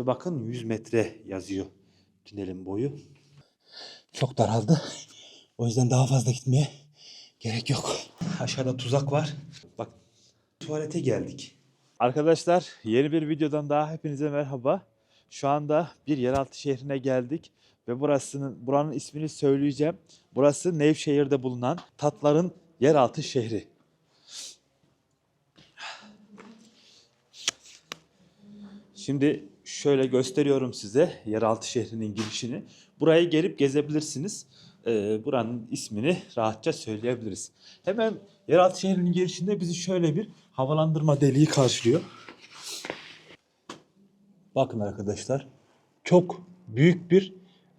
Ve bakın 100 metre yazıyor tünelin boyu. Çok daraldı. O yüzden daha fazla gitmeye gerek yok. Aşağıda tuzak var. Bak tuvalete geldik. Arkadaşlar yeni bir videodan daha hepinize merhaba. Şu anda bir yeraltı şehrine geldik ve burasının buranın ismini söyleyeceğim. Burası Nevşehir'de bulunan Tatların yeraltı şehri. Şimdi şöyle gösteriyorum size yeraltı şehrinin girişini. Buraya gelip gezebilirsiniz. Ee, buranın ismini rahatça söyleyebiliriz. Hemen yeraltı şehrinin girişinde bizi şöyle bir havalandırma deliği karşılıyor. Bakın arkadaşlar çok büyük bir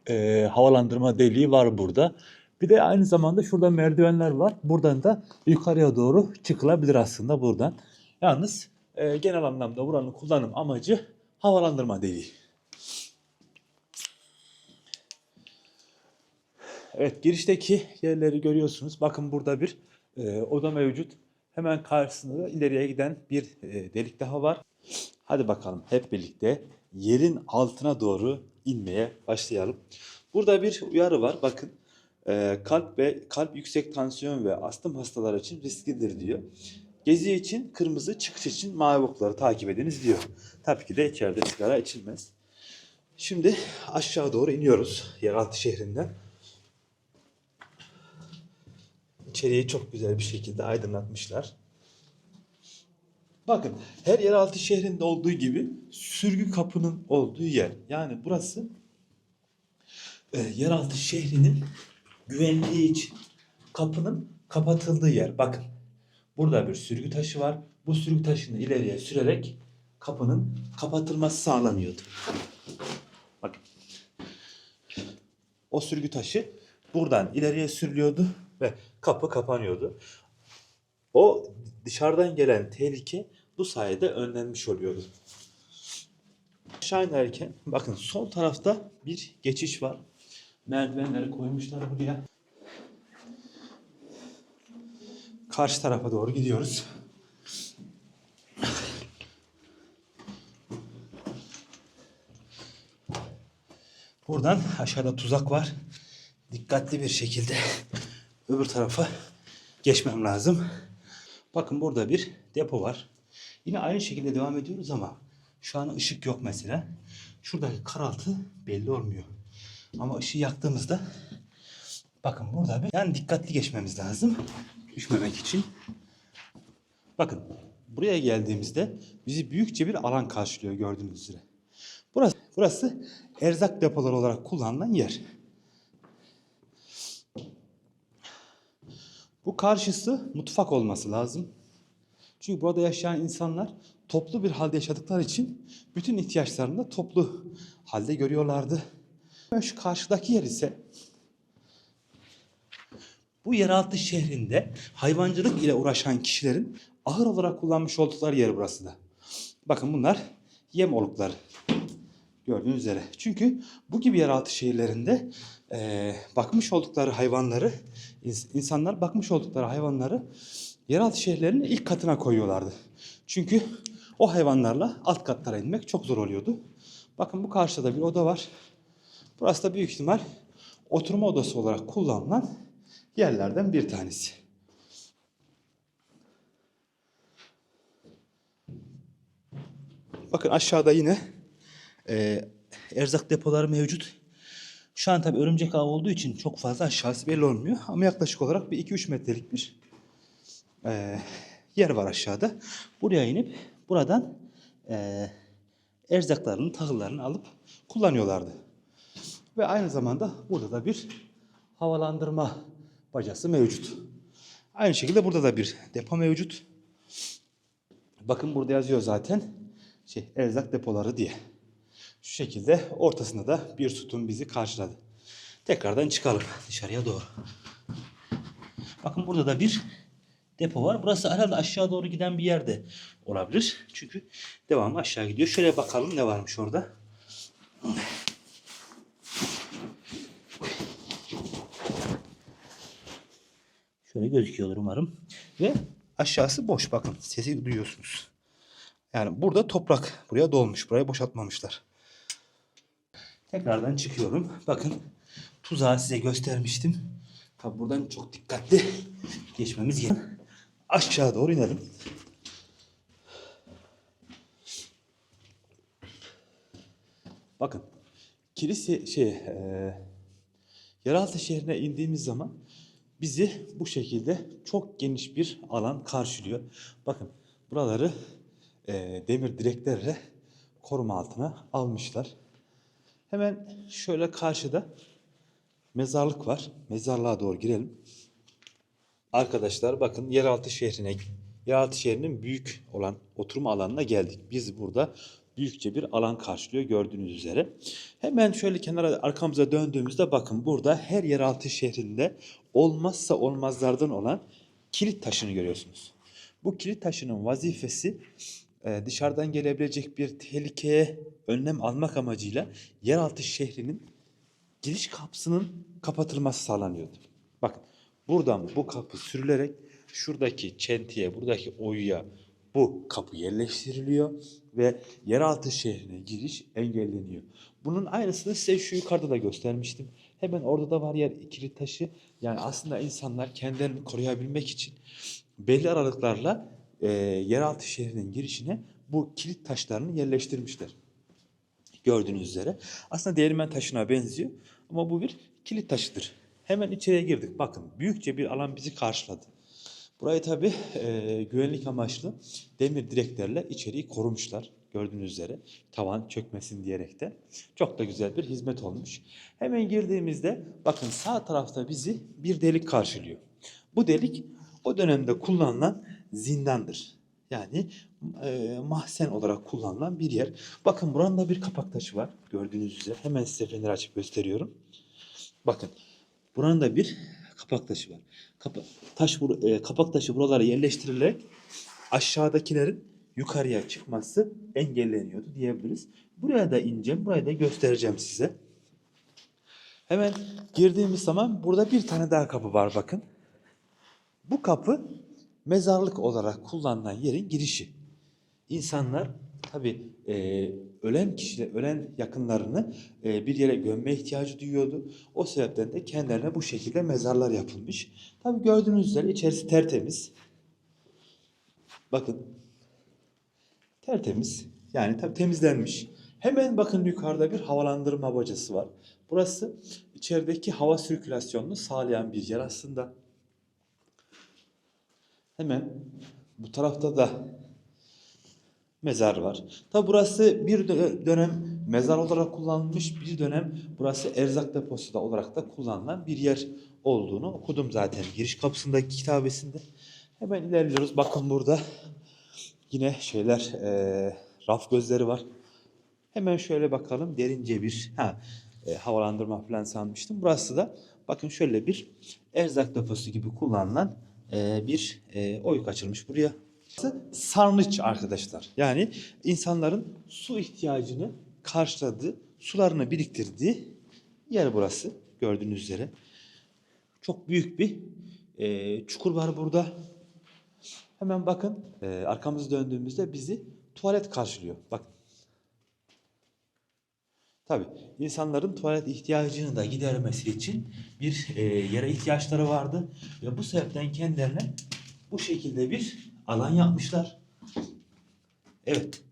e, havalandırma deliği var burada. Bir de aynı zamanda şurada merdivenler var. Buradan da yukarıya doğru çıkılabilir aslında buradan. Yalnız e, genel anlamda buranın kullanım amacı havalandırma deliği. Evet girişteki yerleri görüyorsunuz. Bakın burada bir e, oda mevcut. Hemen karşısında da ileriye giden bir e, delik daha var. Hadi bakalım hep birlikte yerin altına doğru inmeye başlayalım. Burada bir uyarı var. Bakın e, kalp ve kalp yüksek tansiyon ve astım hastaları için risklidir diyor. Gezi için kırmızı, çıkış için mavi okları takip ediniz diyor. Tabii ki de içeride sigara içilmez. Şimdi aşağı doğru iniyoruz yeraltı şehrinden. İçeriği çok güzel bir şekilde aydınlatmışlar. Bakın her yeraltı şehrinde olduğu gibi sürgü kapının olduğu yer. Yani burası e, yeraltı şehrinin güvenliği için kapının kapatıldığı yer. Bakın burada bir sürgü taşı var. Bu sürgü taşını ileriye sürerek kapının kapatılması sağlanıyordu. Bakın. O sürgü taşı buradan ileriye sürülüyordu ve kapı kapanıyordu. O dışarıdan gelen tehlike bu sayede önlenmiş oluyordu. Aşağı inerken bakın sol tarafta bir geçiş var. Merdivenleri koymuşlar buraya. Karşı tarafa doğru gidiyoruz. Buradan aşağıda tuzak var. Dikkatli bir şekilde öbür tarafa geçmem lazım. Bakın burada bir depo var. Yine aynı şekilde devam ediyoruz ama şu an ışık yok mesela. Şuradaki karaltı belli olmuyor. Ama ışığı yaktığımızda bakın burada bir yani dikkatli geçmemiz lazım. Düşmemek için. Bakın buraya geldiğimizde bizi büyükçe bir alan karşılıyor gördüğünüz üzere. Burası, burası erzak depoları olarak kullanılan yer. Bu karşısı mutfak olması lazım. Çünkü burada yaşayan insanlar toplu bir halde yaşadıkları için bütün ihtiyaçlarını da toplu halde görüyorlardı. Şu karşıdaki yer ise bu yeraltı şehrinde hayvancılık ile uğraşan kişilerin ahır olarak kullanmış oldukları yer burası da. Bakın bunlar yem olukları. Gördüğünüz üzere. Çünkü bu gibi yeraltı şehirlerinde eee, bakmış oldukları hayvanları, ins- insanlar bakmış oldukları hayvanları yeraltı şehirlerinin ilk katına koyuyorlardı. Çünkü o hayvanlarla alt katlara inmek çok zor oluyordu. Bakın bu karşıda bir oda var. Burası da büyük ihtimal oturma odası olarak kullanılan yerlerden bir tanesi. Bakın aşağıda yine e, erzak depoları mevcut. Şu an tabi örümcek ağı olduğu için çok fazla aşağısı belli olmuyor. Ama yaklaşık olarak bir 2-3 metrelik bir e, yer var aşağıda. Buraya inip buradan e, erzaklarını, tahıllarını alıp kullanıyorlardı. Ve aynı zamanda burada da bir havalandırma bacası mevcut. Aynı şekilde burada da bir depo mevcut. Bakın burada yazıyor zaten şey erzak depoları diye. Şu şekilde ortasında da bir sütun bizi karşıladı. Tekrardan çıkalım dışarıya doğru. Bakın burada da bir depo var. Burası herhalde aşağı doğru giden bir yerde olabilir. Çünkü devamlı aşağı gidiyor. Şöyle bakalım ne varmış orada. Şöyle gözüküyorlar umarım. Ve aşağısı boş bakın. Sesi duyuyorsunuz. Yani burada toprak buraya dolmuş. Buraya boşaltmamışlar. Tekrardan çıkıyorum. Bakın tuzağı size göstermiştim. Tabi buradan çok dikkatli geçmemiz gerekiyor. Aşağı doğru inelim. Bakın kilise şey e, yeraltı şehrine indiğimiz zaman bizi bu şekilde çok geniş bir alan karşılıyor. Bakın buraları e, demir direklerle koruma altına almışlar. Hemen şöyle karşıda mezarlık var. Mezarlığa doğru girelim. Arkadaşlar bakın yeraltı şehrine, yeraltı şehrinin büyük olan oturma alanına geldik. Biz burada büyükçe bir alan karşılıyor gördüğünüz üzere. Hemen şöyle kenara arkamıza döndüğümüzde bakın burada her yeraltı şehrinde olmazsa olmazlardan olan kilit taşını görüyorsunuz. Bu kilit taşının vazifesi e, dışarıdan gelebilecek bir tehlikeye önlem almak amacıyla yeraltı şehrinin giriş kapısının kapatılması sağlanıyordu. Bakın buradan bu kapı sürülerek şuradaki çentiye, buradaki oyuya bu kapı yerleştiriliyor ve yeraltı şehrine giriş engelleniyor. Bunun aynısını size şu yukarıda da göstermiştim. Hemen orada da var yer ikili taşı. Yani aslında insanlar kendilerini koruyabilmek için belli aralıklarla e, yeraltı şehrinin girişine bu kilit taşlarını yerleştirmişler gördüğünüz üzere. Aslında değirmen taşına benziyor ama bu bir kilit taşıdır. Hemen içeriye girdik. Bakın büyükçe bir alan bizi karşıladı. Burayı tabi güvenlik amaçlı demir direklerle içeriği korumuşlar. Gördüğünüz üzere tavan çökmesin diyerek de çok da güzel bir hizmet olmuş. Hemen girdiğimizde bakın sağ tarafta bizi bir delik karşılıyor. Bu delik o dönemde kullanılan zindandır. Yani e, mahzen olarak kullanılan bir yer. Bakın buranın da bir kapak taşı var. Gördüğünüz üzere. Hemen size feneri açıp gösteriyorum. Bakın buranın da bir kapak taşı var. Taş e, kapak taşı buralara yerleştirilerek aşağıdakilerin yukarıya çıkması engelleniyordu diyebiliriz. Buraya da ineceğim. Burayı da göstereceğim size. Hemen girdiğimiz zaman burada bir tane daha kapı var bakın. Bu kapı mezarlık olarak kullanılan yerin girişi. İnsanlar tabi ölen kişiler, ölen yakınlarını e, bir yere gömme ihtiyacı duyuyordu. O sebepten de kendilerine bu şekilde mezarlar yapılmış. Tabi gördüğünüz üzere içerisi tertemiz. Bakın tertemiz yani tabi temizlenmiş. Hemen bakın yukarıda bir havalandırma bacası var. Burası içerideki hava sirkülasyonunu sağlayan bir yer aslında. Hemen bu tarafta da mezar var. Tabi burası bir dö- dönem mezar olarak kullanılmış, bir dönem burası erzak deposu da olarak da kullanılan bir yer olduğunu okudum zaten giriş kapısındaki kitabesinde. Hemen ilerliyoruz. Bakın burada yine şeyler, eee, raf gözleri var. Hemen şöyle bakalım derince bir ha, e, havalandırma falan sanmıştım. Burası da bakın şöyle bir erzak deposu gibi kullanılan e, bir e, oyuk açılmış buraya. Sarnıç arkadaşlar. Yani insanların su ihtiyacını karşıladığı, sularını biriktirdiği yer burası gördüğünüz üzere. Çok büyük bir e, çukur var burada. Hemen bakın e, arkamızı döndüğümüzde bizi tuvalet karşılıyor. Bakın. Tabii insanların tuvalet ihtiyacını da gidermesi için bir e, yere ihtiyaçları vardı ve bu sebepten kendilerine bu şekilde bir alan yapmışlar. Evet.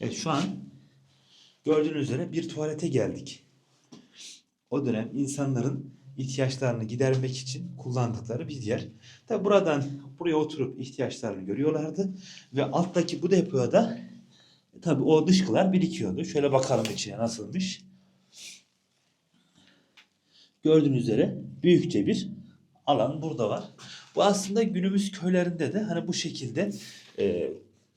Evet şu an gördüğünüz üzere bir tuvalete geldik. O dönem insanların ihtiyaçlarını gidermek için kullandıkları bir yer. Tabi buradan buraya oturup ihtiyaçlarını görüyorlardı ve alttaki bu depoya da Tabii o dışkılar birikiyordu. Şöyle bakalım içine nasılmış. Gördüğünüz üzere büyükçe bir alan burada var. Bu aslında günümüz köylerinde de hani bu şekilde e,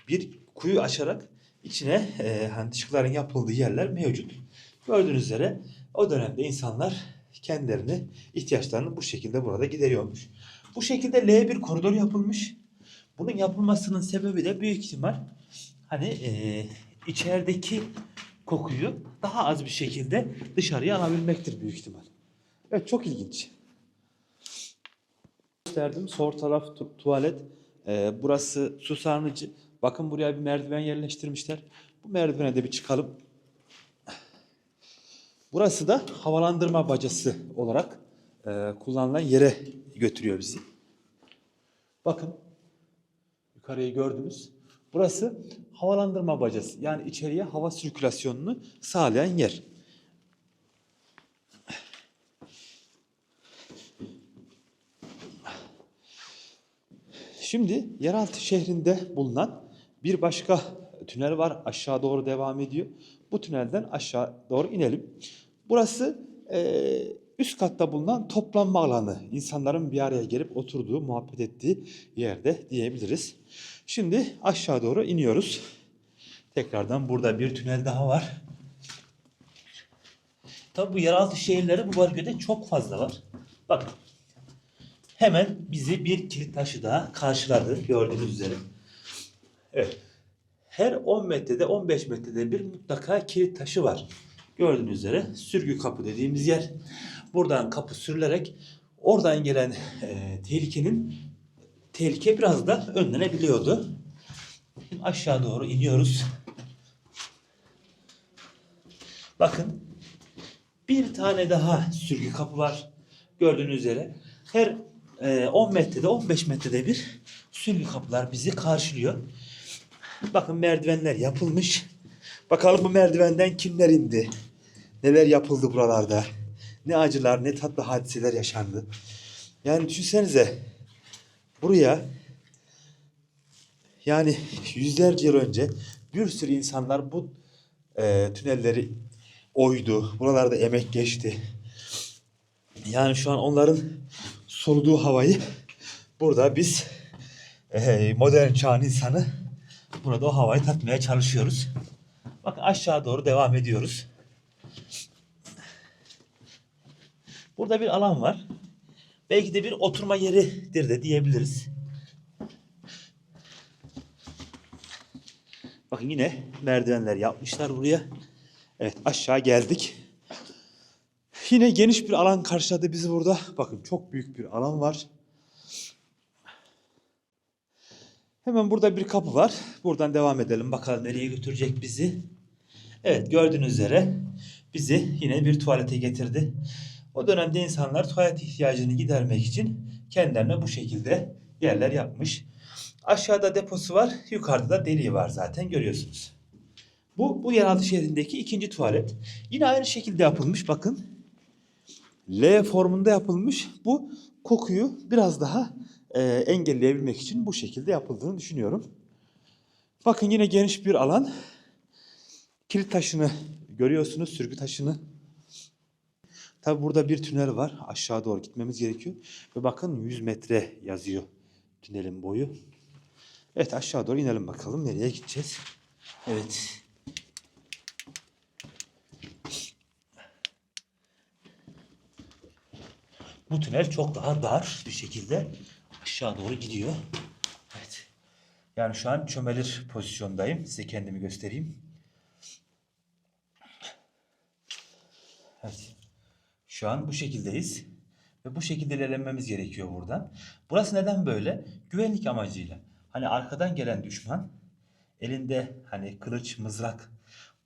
bir kuyu açarak içine e, hani dışkıların yapıldığı yerler mevcut. Gördüğünüz üzere o dönemde insanlar kendilerini ihtiyaçlarını bu şekilde burada gideriyormuş. Bu şekilde L1 koridor yapılmış. Bunun yapılmasının sebebi de büyük ihtimal hani eee, içerideki kokuyu daha az bir şekilde dışarıya alabilmektir büyük ihtimal. Evet çok ilginç. Gösterdim. Sol taraf tu- tuvalet. Eee, burası su sarnıcı. Bakın buraya bir merdiven yerleştirmişler. Bu merdivene de bir çıkalım. Burası da havalandırma bacası olarak e, kullanılan yere götürüyor bizi. Bakın yukarıyı gördünüz. Burası havalandırma bacası. Yani içeriye hava sirkülasyonunu sağlayan yer. Şimdi yeraltı şehrinde bulunan bir başka tünel var. Aşağı doğru devam ediyor. Bu tünelden aşağı doğru inelim. Burası eee, üst katta bulunan toplanma alanı. İnsanların bir araya gelip oturduğu, muhabbet ettiği yerde diyebiliriz. Şimdi aşağı doğru iniyoruz. Tekrardan burada bir tünel daha var. Tabi bu yeraltı şehirleri bu bölgede çok fazla var. Bakın hemen bizi bir kilit taşı daha karşıladı gördüğünüz üzere. Evet. Her 10 metrede 15 metrede bir mutlaka kilit taşı var. Gördüğünüz üzere sürgü kapı dediğimiz yer. Buradan kapı sürülerek oradan gelen e, tehlikenin tehlike biraz da önlenebiliyordu. Şimdi aşağı doğru iniyoruz. Bakın bir tane daha sürgü kapı var. Gördüğünüz üzere her e, 10 metrede 15 metrede bir sürgü kapılar bizi karşılıyor. Bakın merdivenler yapılmış. Bakalım bu merdivenden kimler indi? Neler yapıldı buralarda? Ne acılar ne tatlı hadiseler yaşandı. Yani düşünsenize buraya yani yüzlerce yıl önce bir sürü insanlar bu e, tünelleri oydu. Buralarda emek geçti. Yani şu an onların soluduğu havayı burada biz modern çağın insanı burada o havayı tatmaya çalışıyoruz. Bakın aşağı doğru devam ediyoruz. Burada bir alan var. Belki de bir oturma yeridir de diyebiliriz. Bakın yine merdivenler yapmışlar buraya. Evet aşağı geldik. Yine geniş bir alan karşıladı bizi burada. Bakın çok büyük bir alan var. Hemen burada bir kapı var. Buradan devam edelim. Bakalım nereye götürecek bizi. Evet gördüğünüz üzere bizi yine bir tuvalete getirdi. O dönemde insanlar tuvalet ihtiyacını gidermek için kendilerine bu şekilde yerler yapmış. Aşağıda deposu var, yukarıda da deliği var zaten görüyorsunuz. Bu, bu yeraltı şehrindeki ikinci tuvalet. Yine aynı şekilde yapılmış bakın. L formunda yapılmış. Bu kokuyu biraz daha e, engelleyebilmek için bu şekilde yapıldığını düşünüyorum. Bakın yine geniş bir alan. Kilit taşını görüyorsunuz, sürgü taşını. Tabi burada bir tünel var. Aşağı doğru gitmemiz gerekiyor. Ve bakın 100 metre yazıyor tünelin boyu. Evet aşağı doğru inelim bakalım nereye gideceğiz. Evet. Bu tünel çok daha dar bir şekilde aşağı doğru gidiyor. Evet. Yani şu an çömelir pozisyondayım. Size kendimi göstereyim. Evet. Şu an bu şekildeyiz. Ve bu şekilde ilerlememiz gerekiyor buradan. Burası neden böyle? Güvenlik amacıyla. Hani arkadan gelen düşman elinde hani kılıç, mızrak,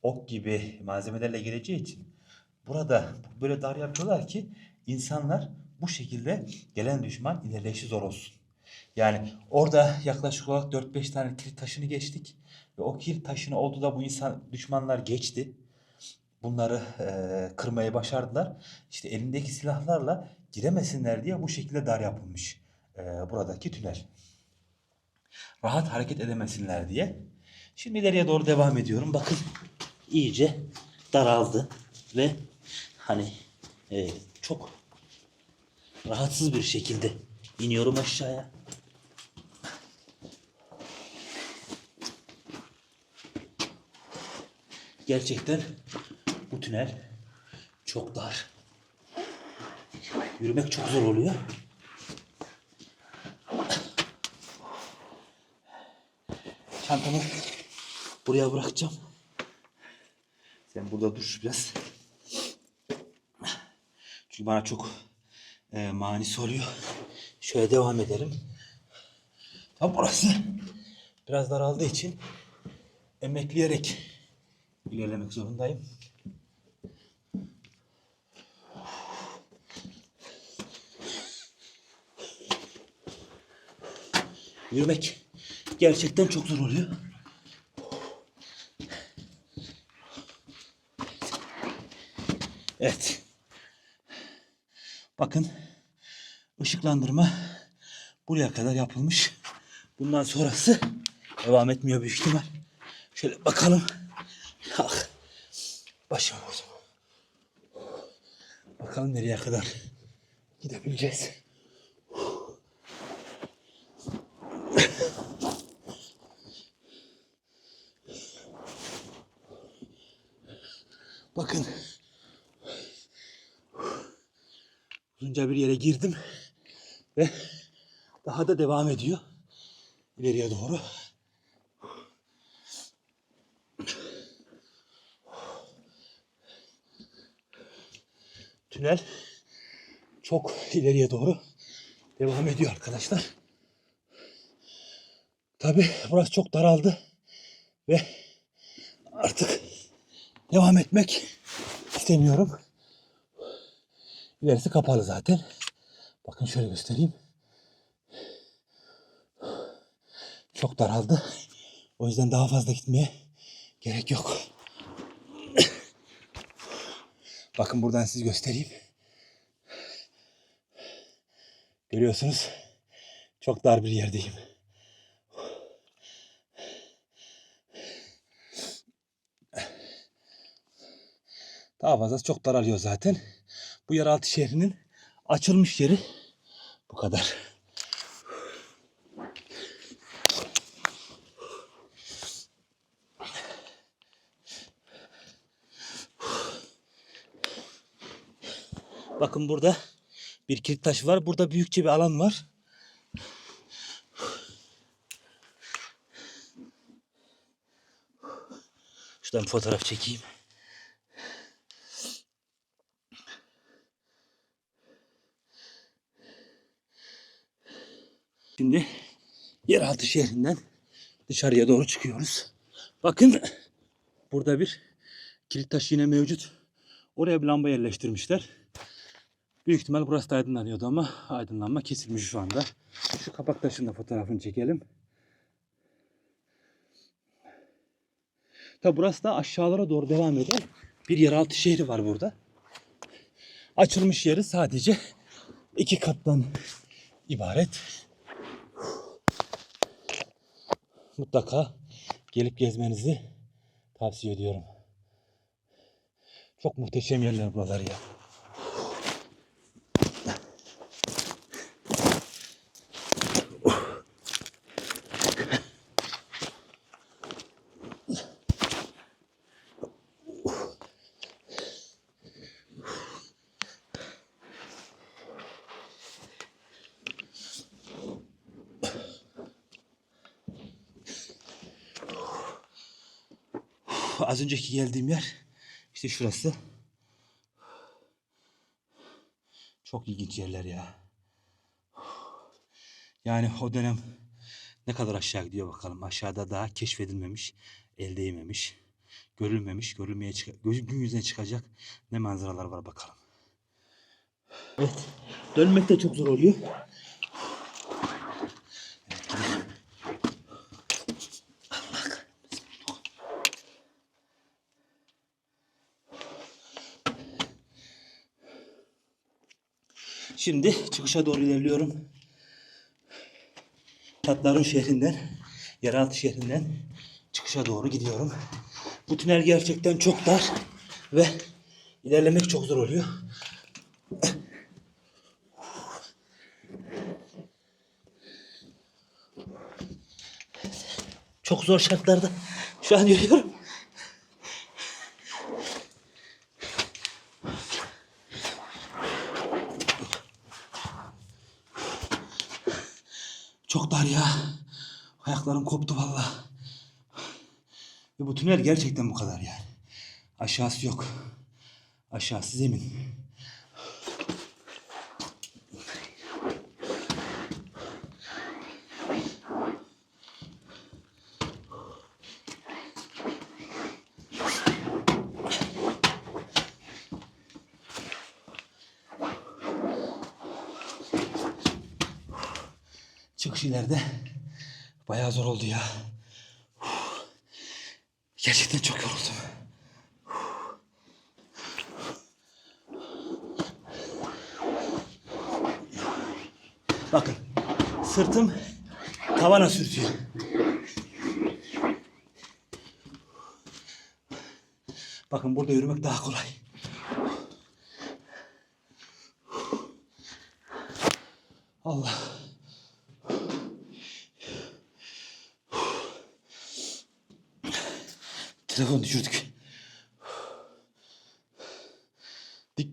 ok gibi malzemelerle geleceği için burada böyle dar yapıyorlar ki insanlar bu şekilde gelen düşman ilerleyişi zor olsun. Yani orada yaklaşık olarak 4-5 tane kilit taşını geçtik. Ve o kilit taşını oldu da bu insan düşmanlar geçti. Bunları eee, kırmayı başardılar. İşte elindeki silahlarla giremesinler diye bu şekilde dar yapılmış eee, buradaki tünel. Rahat hareket edemesinler diye. Şimdi ileriye doğru devam ediyorum. Bakın iyice daraldı ve hani eee, çok rahatsız bir şekilde iniyorum aşağıya. Gerçekten bu tünel çok dar. Yürümek çok zor oluyor. Çantamı buraya bırakacağım. Sen burada dur biraz. Çünkü bana çok ee, e, manisi oluyor. Şöyle devam edelim. Tam burası biraz daraldığı için emekleyerek ilerlemek zorundayım. Yürümek gerçekten çok zor oluyor. Evet. Bakın ışıklandırma buraya kadar yapılmış. Bundan sonrası devam etmiyor büyük ihtimal. Şöyle bakalım. Ah. Başım vurdum. Bakalım nereye kadar gidebileceğiz. Bakın. Uzunca bir yere girdim ve daha da devam ediyor ileriye doğru. Tünel çok ileriye doğru devam ediyor arkadaşlar. Tabi burası çok daraldı ve artık devam etmek istemiyorum. İlerisi kapalı zaten. Bakın şöyle göstereyim. Çok daraldı. O yüzden daha fazla gitmeye gerek yok. Bakın buradan siz göstereyim. Görüyorsunuz. Çok dar bir yerdeyim. Daha fazlası çok daralıyor zaten. Bu yeraltı şehrinin açılmış yeri bu kadar. Bakın burada bir kilit taşı var. Burada büyükçe bir alan var. Şuradan fotoğraf çekeyim. Şimdi yeraltı şehrinden dışarıya doğru çıkıyoruz. Bakın burada bir kilit taşı yine mevcut. Oraya bir lamba yerleştirmişler. Büyük ihtimal burası da aydınlanıyordu ama aydınlanma kesilmiş şu anda. Şu kapak taşın da fotoğrafını çekelim. Tabi burası da aşağılara doğru devam eden bir yeraltı şehri var burada. Açılmış yeri sadece iki kattan ibaret. Mutlaka gelip gezmenizi tavsiye ediyorum. Çok muhteşem yerler buralar ya. Az önceki geldiğim yer işte şurası. Çok ilginç yerler ya. Yani o dönem ne kadar aşağı gidiyor bakalım. Aşağıda daha keşfedilmemiş, el değmemiş, görülmemiş, görülmeye gün yüzüne çıkacak ne manzaralar var bakalım. Evet. Dönmek de çok zor oluyor. Şimdi çıkışa doğru ilerliyorum. Tatların şehrinden, yeraltı şehrinden çıkışa doğru gidiyorum. Bu tünel gerçekten çok dar ve ilerlemek çok zor oluyor. Çok zor şartlarda şu an yürüyorum. Çok dar ya. Ayaklarım koptu valla. Ve bu tünel gerçekten bu kadar yani. Aşağısı yok. Aşağısı zemin. Çıkış ileride. Bayağı zor oldu ya. Gerçekten çok yoruldum. Bakın sırtım tavana sürtüyor. Bakın burada yürümek daha kolay.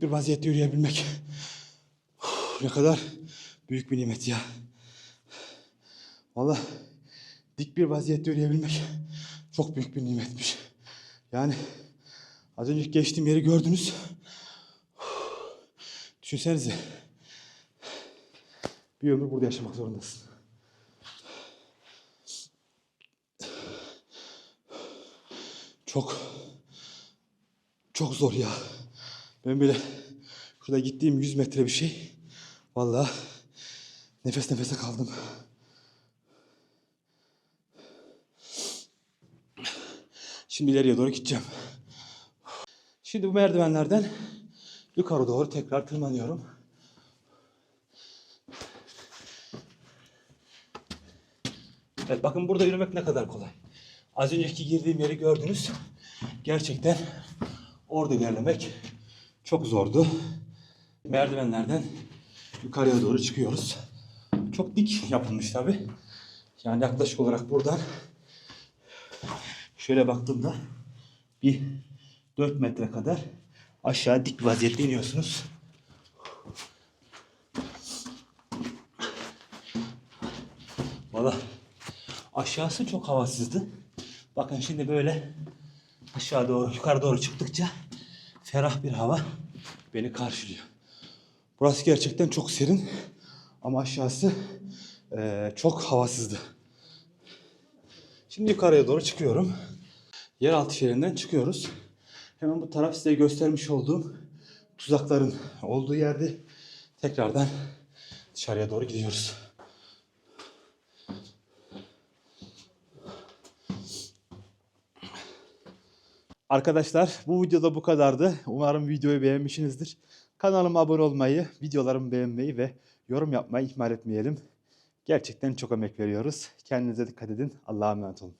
Bir vaziyette yürüyebilmek ne kadar büyük bir nimet ya. Vallahi dik bir vaziyette yürüyebilmek çok büyük bir nimetmiş. Yani az önce geçtiğim yeri gördünüz. Düşünsenize. Bir ömür burada yaşamak zorundasın. Çok çok zor ya. Ben böyle şurada gittiğim 100 metre bir şey. Vallahi nefes nefese kaldım. Şimdi ileriye doğru gideceğim. Şimdi bu merdivenlerden yukarı doğru tekrar tırmanıyorum. Evet bakın burada yürümek ne kadar kolay. Az önceki girdiğim yeri gördünüz. Gerçekten orada ilerlemek çok zordu. Merdivenlerden yukarıya doğru çıkıyoruz. Çok dik yapılmış tabi. Yani yaklaşık olarak buradan şöyle baktığımda bir 4 metre kadar aşağı dik vaziyette iniyorsunuz. Valla aşağısı çok havasızdı. Bakın şimdi böyle aşağı doğru yukarı doğru çıktıkça ferah bir hava beni karşılıyor. Burası gerçekten çok serin ama aşağısı eee, çok havasızdı. Şimdi yukarıya doğru çıkıyorum. Yeraltı şehrinden çıkıyoruz. Hemen bu taraf size göstermiş olduğum tuzakların olduğu yerde tekrardan dışarıya doğru gidiyoruz. Arkadaşlar bu videoda bu kadardı. Umarım videoyu beğenmişsinizdir. Kanalıma abone olmayı, videolarımı beğenmeyi ve yorum yapmayı ihmal etmeyelim. Gerçekten çok emek veriyoruz. Kendinize dikkat edin. Allah'a emanet olun.